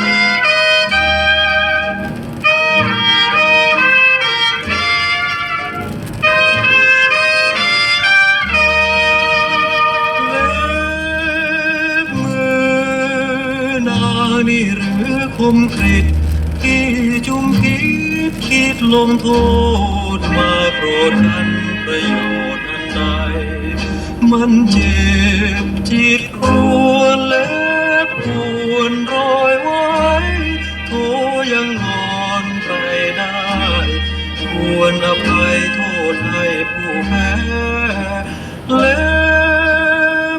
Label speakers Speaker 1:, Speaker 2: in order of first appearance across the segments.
Speaker 1: เล็บมือนางนี่หรือคมกริดที่จุมพิษคิดลงโทษมาโปรดกันประโยชน์อันใดมันเจ็บจิตค ให้ผู้แพ้และ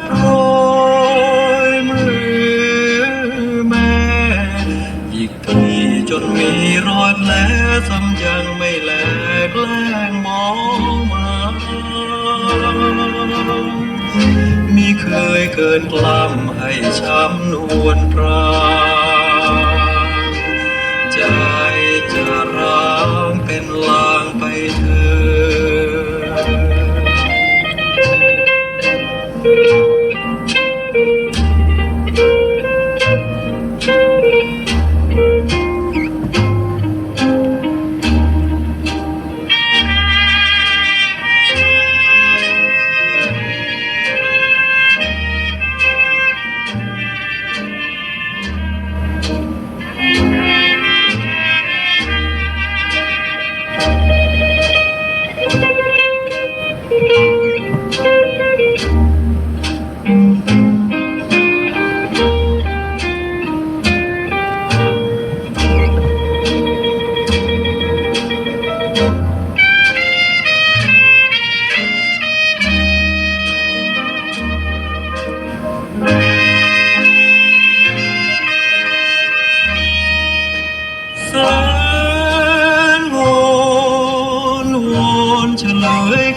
Speaker 1: โปรยมือแม่อีกทีจนมีรอยแผลซ้ำยังไม่แลกแล้งมองมามีเคยเกินกล้ำให้ช้ำนวลตรา แส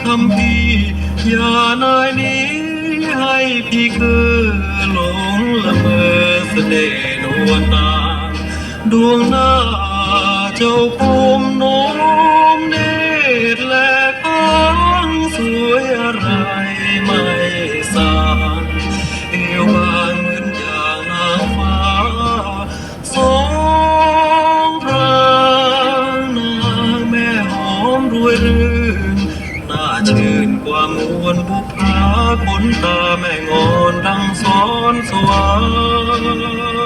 Speaker 1: คำพี่อย่านายนี้ให้พี่คือหลงละเมอเสน่ห์นวลนางดวงหน้าเจ้าภูมิโน้มเน มวลบุพราขนตาแม่งอนดังสอนสวรรค์